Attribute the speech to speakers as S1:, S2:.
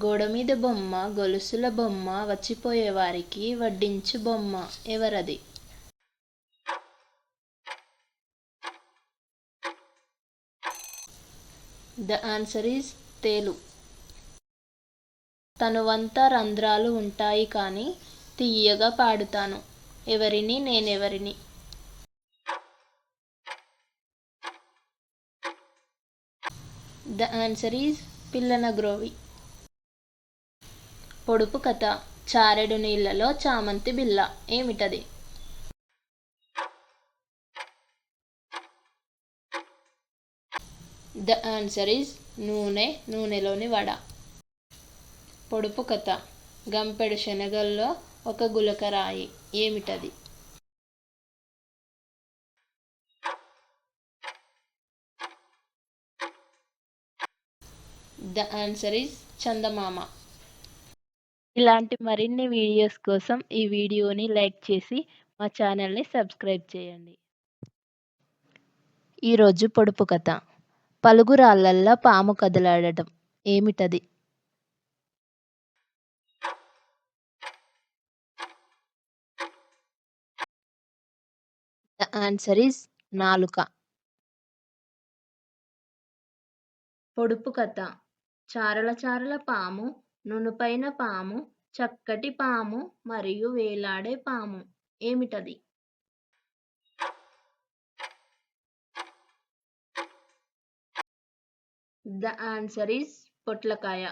S1: గోడ మీద బొమ్మ గొలుసుల బొమ్మ వచ్చిపోయేవారికి వడ్డించు బొమ్మ ఎవరది? ద ఆన్సర్ ఈజ్ తేలు. తనువంతా రంధ్రాలు ఉంటాయి కానీ తీయగా పాడుతాను. ఎవరిని? నేనెవరిని? ద ఆన్సర్ ఈజ్ పిల్లన గ్రోవి. పొడుపు కథ. చారెడు నీళ్ళలో చామంతి బిల్ల ఏమిటది? ద ఆన్సర్ ఈజ్ నూనె నూనెలోని వడ. పొడుపు కథ. గంపెడు శనగల్లో ఒక గులకరాయి ఏమిటది? ద ఆన్సర్ ఈజ్ చందమామ. ఇలాంటి మరిన్ని వీడియోస్ కోసం ఈ వీడియోని లైక్ చేసి మా ఛానల్ని సబ్స్క్రైబ్ చేయండి. ఈరోజు పొడుపు కథ. పలుగురాళ్ళల్లో పాము కదలాడటం. ఏమిటది? ద ఆన్సర్ ఈజ్ నాలుక. పొడుపు కథ. చారల చారల పాము నునుపైన పాము చక్కటి పాము మరియు వేలాడే పాము. ఏమిటది? ద ఆన్సర్ ఈస్ పొట్లకాయ.